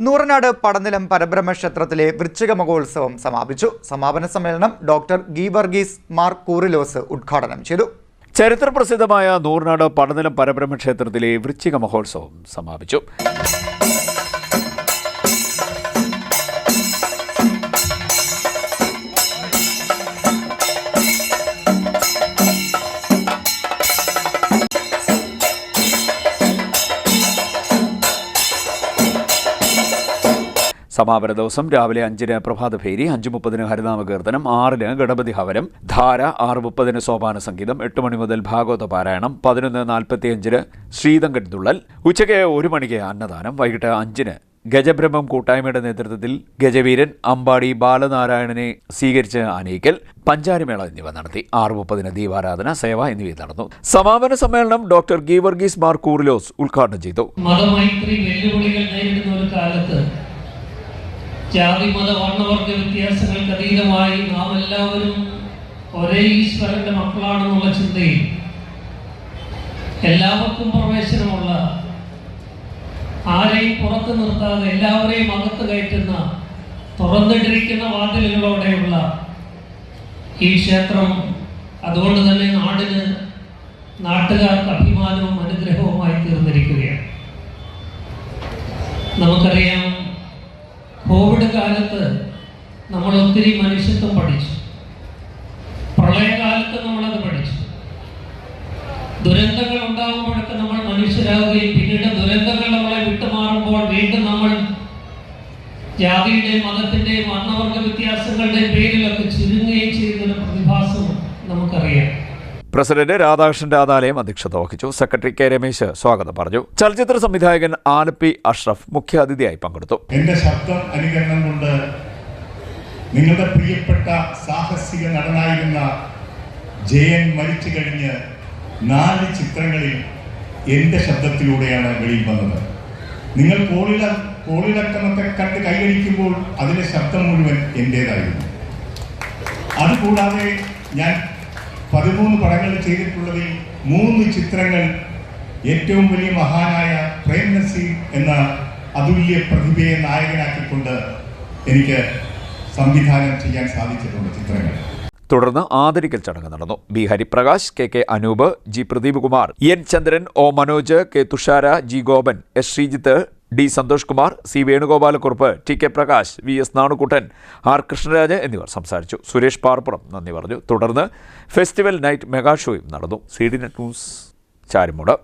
നൂറനാട് പടനിലം പരബ്രഹ്മ ക്ഷേത്രത്തിലെ വൃശ്ചിക മഹോത്സവം സമാപിച്ചു. സമാപന സമ്മേളനം ഡോക്ടർ ഗീവർഗീസ് മാർ കൂറിലോസ് ഉദ്ഘാടനം ചെയ്തു. ചരിത്ര പ്രസിദ്ധമായ നൂറിനാട് പടനിലം പരബ്രഹ്മ ക്ഷേത്രത്തിലെ വൃശ്ചിക മഹോത്സവം സമാപിച്ചു. സമാപന ദിവസം രാവിലെ അഞ്ചിന് പ്രഭാതഭേരി അഞ്ച് മുപ്പതിന് ഹരിനാമ കീർത്തനം ആറിന് ഗണപതി ഹവനം ധാര ആറ് മുപ്പതിന് സോപാന സംഗീതം എട്ട് മണി മുതൽ ഭാഗവത പാരായണം പതിനൊന്ന് നാൽപ്പത്തിയഞ്ചിന് ശ്രീതങ്കൻ തുള്ളൽ ഉച്ചയ്ക്ക് ഒരു മണിക്ക് അന്നദാനം വൈകിട്ട് അഞ്ചിന് ഗജബ്രഹ്മം കൂട്ടായ്മയുടെ നേതൃത്വത്തിൽ ഗജവീരൻ അമ്പാടി ബാലനാരായണനെ സ്വീകരിച്ച് ആനയിക്കൽ പഞ്ചാരിമേള എന്നിവ നടത്തി. ആറ് മുപ്പതിന് ദീപാരാധന സേവ എന്നിവ നടന്നു. സമാപന സമ്മേളനം ഡോക്ടർ ഗീവർഗീസ് മാർ കൂറിലോസ് ഉദ്ഘാടനം ചെയ്തു. നേരിടുന്ന ഒരു ജാതി മത വർണവർഗ വ്യത്യാസങ്ങൾക്ക് അതീതമായി നാം എല്ലാവരും ഒരേ ഈശ്വരന്റെ മക്കളാണെന്നുള്ള ചിന്തയിൽ എല്ലാവർക്കും പ്രവേശനമുള്ള ആരെയും പുറത്തു നിർത്താതെ എല്ലാവരെയും അകത്ത് കയറ്റുന്ന തുറന്നിട്ടിരിക്കുന്ന വാതിലുകളോടെയുള്ള ഈ ക്ഷേത്രം അതുകൊണ്ട് തന്നെ നാടിന് നാട്ടുകാർക്ക് അഭിമാനവും അനുഗ്രഹവുമായി തീർന്നിരിക്കുകയാണ്. നമുക്കറിയാം കോവിഡ് കാലത്ത് നമ്മൾ ഒത്തിരി മനുഷ്യത്വം പഠിച്ചു. പ്രളയകാലത്ത് നമ്മളത് പഠിച്ചു. ദുരന്തങ്ങൾ ഉണ്ടാകുമ്പോഴൊക്കെ നമ്മൾ മനുഷ്യരാകുകയും പിന്നീട് ദുരന്തങ്ങൾ നമ്മളെ വിട്ടുമാറുമ്പോൾ വീണ്ടും നമ്മൾ ജാതിയുടെയും മതത്തിന്റെയും വർണവർഗ വ്യത്യാസങ്ങളുടെയും പേരിലൊക്കെ ചുരുങ്ങുകയും പ്രസിഡന്റ് രാധാകൃഷ്ണൻ രാധാലയം അധ്യക്ഷത വഹിച്ചു. സെക്രട്ടറി കെ രമേശ് സ്വാഗതം പറഞ്ഞു. ചലച്ചിത്ര സംവിധായകൻ ആലപ്പി അഷ്റഫ് മുഖ്യാതിഥിയായി പങ്കെടുത്തു. എന്റെ ശബ്ദം അനുകരണം കൊണ്ട് നിങ്ങളുടെ പ്രിയപ്പെട്ട സാഹസിക നടനായിരുന്ന ജയൻ മരിച്ചു കഴിഞ്ഞ് നാല് ചിത്രങ്ങളിൽ എന്റെ ശബ്ദത്തിലൂടെയാണ് വെളിയിൽ വന്നത്. നിങ്ങൾ കോളിള കോളിളക്കമൊക്കെ കണ്ട് കൈയടിക്കുമ്പോൾ അതിന്റെ ശബ്ദം മുഴുവൻ എന്റെതായിരുന്നു അതുകൂടാതെ ഞാൻ പതിമൂന്ന് പടങ്ങൾ ചെയ്തിട്ടുള്ളതിൽ മൂന്ന് ചിത്രങ്ങൾ ഏറ്റവും വലിയ മഹാനായ പ്രേം നസീർ എന്ന അതുല്യ പ്രതിഭയെ നായകനാക്കിക്കൊണ്ട് എനിക്ക് സംവിധാനം ചെയ്യാൻ സാധിച്ചിട്ടുണ്ട് ചിത്രങ്ങൾ. തുടർന്ന് ആദരിക്കൽ ചടങ്ങ് നടന്നു. B Hariprakash K K Anoop G Pradeep Kumar N Chandran O Manoj K Thushara G Gopan S Sreejith D Santhosh Kumar C Venugopalakurup T K Prakash V S Nanukuttan R Krishnaraj എന്നിവർ സംസാരിച്ചു. സുരേഷ് പാർപ്പുറം നന്ദി പറഞ്ഞു. തുടർന്ന് festival night mega ഷോയും നടന്നു. C D net news ചാരിമുട്.